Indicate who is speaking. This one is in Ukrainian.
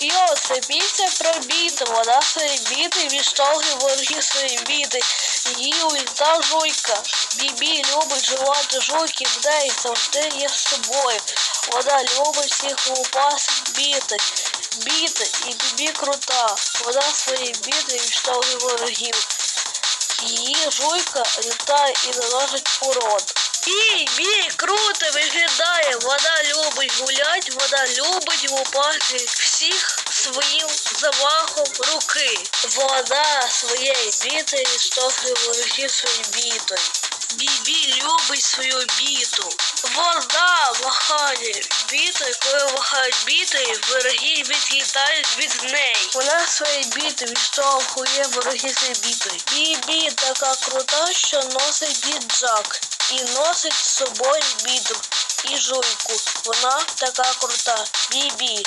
Speaker 1: йо, це пісня про біти. Вона свої біти відштовхує ворогів свої біти. Її ульта жуйка. Бібі любить жувати жуйки, в неї завжди є з собою. Вона любить всіх лупасить біти. Біти і бібі крута. Вона свої біти відштовхує ворогів. Її жуйка літає і наносить урон. Бій, бій, круто виглядає. Вона любить гулять, вона любить лупати всіх своїм замахом руки. Вона своєю бітою відштовхує ворогів своєю бітою. Бібі любить свою біту. Вона махає бітою, коли махають бітою, вороги відлітають від неї. Вона своєю бітою відштовхує ворогів своєю бітою. Бібі така крута, що носить біджак і носить з собою біду жуйку. Вона така крута. Бібі.